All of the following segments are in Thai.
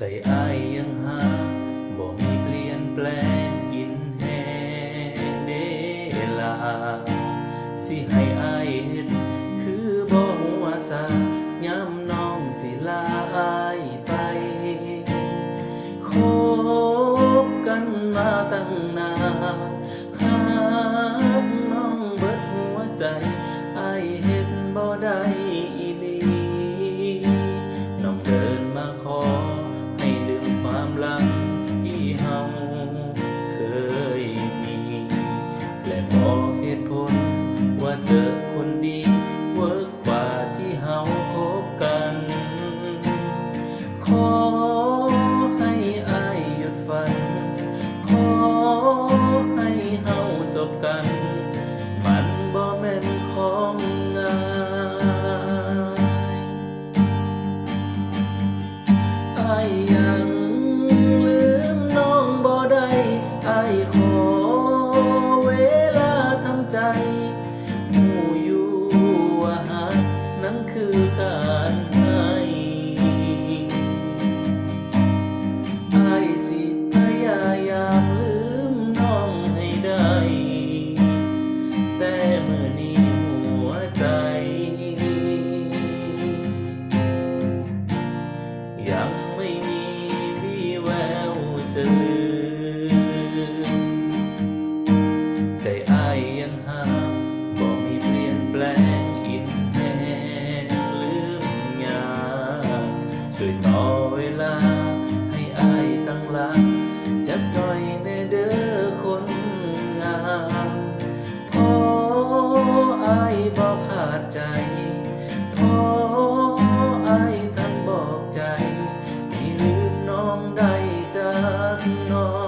ใจอายยังหาบ่มีเปลี่ยนแปลงอินแฮงเดลา สิให้อายเฮ็ดคือบ่หัวซายาม อ จ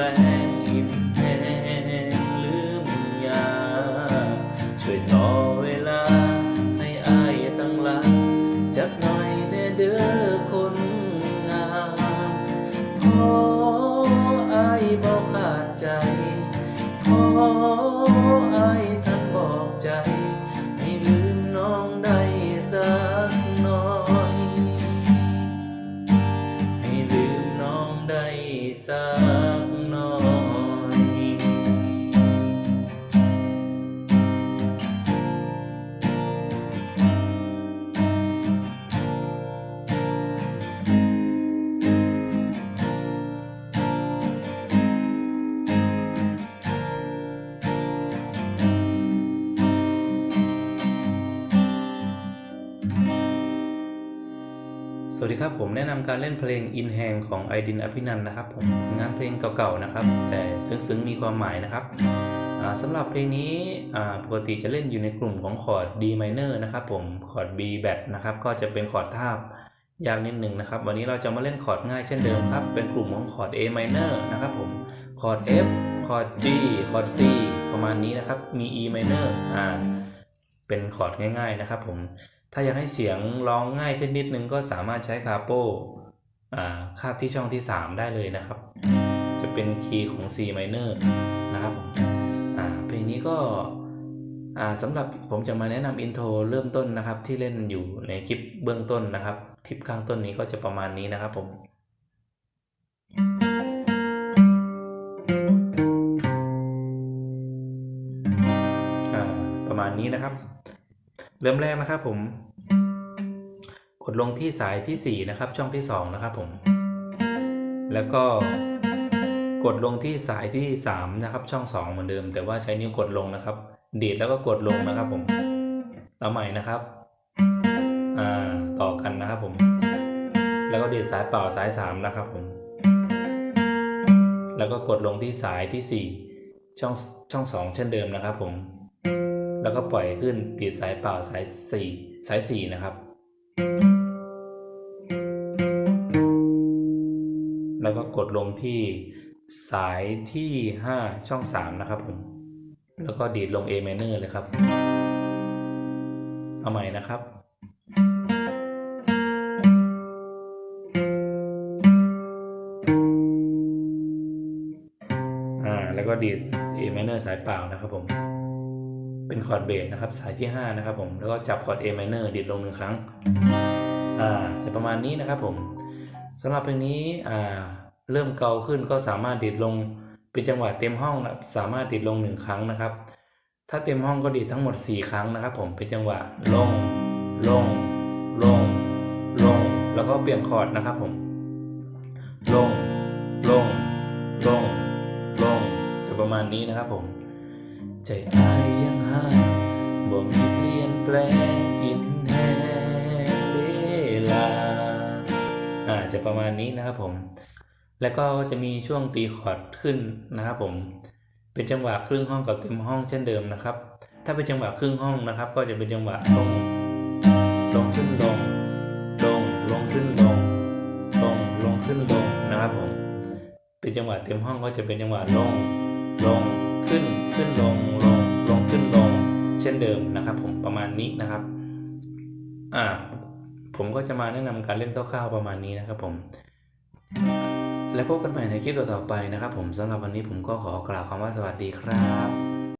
ลี่ยนแปลงอินแหงลืมยา ช่วยต่อเวลา ให้อายตั้งหลักจักหน่อยแน่เด้อคนงามพออายบอกขาดใจพออายท่านบอกใจ ให้ลืมน้องได้จากหน้อย ให้ลืมน้องได้จาก สวัสดีครับผมแนะนำการเล่นเพลง In Hand ของไอดินอภินันนะครับผมงานเพลงเก่าๆนะครับ แต่ซึ้งๆมีความหมายนะครับอ่าสำหรับเพลงนี้ปกติจะเล่นอยู่ในกลุ่มของคอร์ด D minor นะครับผมคอร์ด B bat นะครับก็จะเป็นคอร์ดทาบยากนิดหนึ่งนะครับ วันนี้เราจะมาเล่นคอร์ดง่ายเช่นเดิมครับ เป็นกลุ่มของคอร์ด A minor นะครับผมคอร์ด F คอร์ด G คอร์ด C ประมาณนี้นะครับมี E minor อ่าเป็นคอร์ดง่าย ๆนะครับผม ถ้าอยากให้เสียงร้องง่ายขึ้นนิดนึงก็สามารถใช้คาโป้คาบที่ช่องที่ 3 ได้เลยนะครับ จะเป็นคีย์ของ C minor นะครับเพลงนี้ก็สำหรับผมจะมาแนะนำอินโทรเริ่มต้นนะครับ ที่เล่นอยู่ในคลิปเบื้องต้นนะครับทิปข้างต้นนี้ก็จะประมาณนี้นะครับผมประมาณนี้นะครับ เริ่มแรกนะครับผม กดลงที่สายที่ 4 นะครับ ช่องที่ 2 นะครับผม แล้วก็กดลงที่สายที่ 3 นะครับ ช่อง 2 เหมือนเดิม แต่ว่าใช้นิ้วกดลงนะครับ ดีดแล้วก็กดลงนะครับผมเอาใหม่นะครับอ่าต่อกันนะครับผม แล้วก็ดีดสายเปล่าสาย 3 นะครับผม แล้วก็กดลงที่สายที่ 4 ช่องช่อง 2 เช่นเดิมนะครับผม แล้วก็ปล่อยขึ้นดีดสายเปล่าสาย4สาย4นะครับ แล้วก็กดลงที่สายที่ 5 ช่อง 3 นะครับผม แล้วก็ดีดลง A minor เลยครับ เอาใหม่นะครับอ่าแล้วก็ดีด A minor สายเปล่านะครับผม เป็นคอร์ดเบสนะครับสายที่ 5 นะครับผมแล้วก็จับคอร์ด A minor ดีดลงหนึ่งครั้งอ่าจประมาณนี้นะครับผมสำหรับเพลงนี้อ่าเริ่มเกาขึ้นก็สามารถดีดลงเป็นจังหวะเต็มห้องนะสามารถดีดลงหนึ่งครั้งนะครับ ถ้าเต็มห้องก็ดีดทั้งหมด 4 ครั้งนะครับ ผมเป็นจังหวะลง ลง ลง ลง แล้วก็เปลี่ยนคอร์ดนะครับผม ลง ลง ลง ลงจะประมาณนี้นะครับผม ใจอายยังหาบ่มีเปลี่ยนแปลงอินแหงเวลาอ่าจะประมาณนี้นะครับผม แล้วก็จะมีช่วงตีคอร์ดขึ้นนะครับผม เป็นจังหวะครึ่งห้องกับเต็มห้องเช่นเดิมนะครับ ถ้าเป็นจังหวะครึ่งห้องนะครับ ก็จะเป็นจังหวะลงลงขึ้นลงลงลงขึ้นลงลงลงขึ้นลงนะครับผม เป็นจังหวะเต็มห้องก็จะเป็นจังหวะลงลง ขึ้นขึ้นลงลงลงขึ้นลงเช่นเดิมนะครับ ผมประมาณนี้นะครับอ่าผมก็จะมาแนะนำการเล่นคร่าวๆประมาณนี้นะครับ ผม และพบกันใหม่ในคลิปต่อๆไปนะครับ ผมสำหรับวันนี้ผมก็ขอกล่าวคำว่าสวัสดีครับ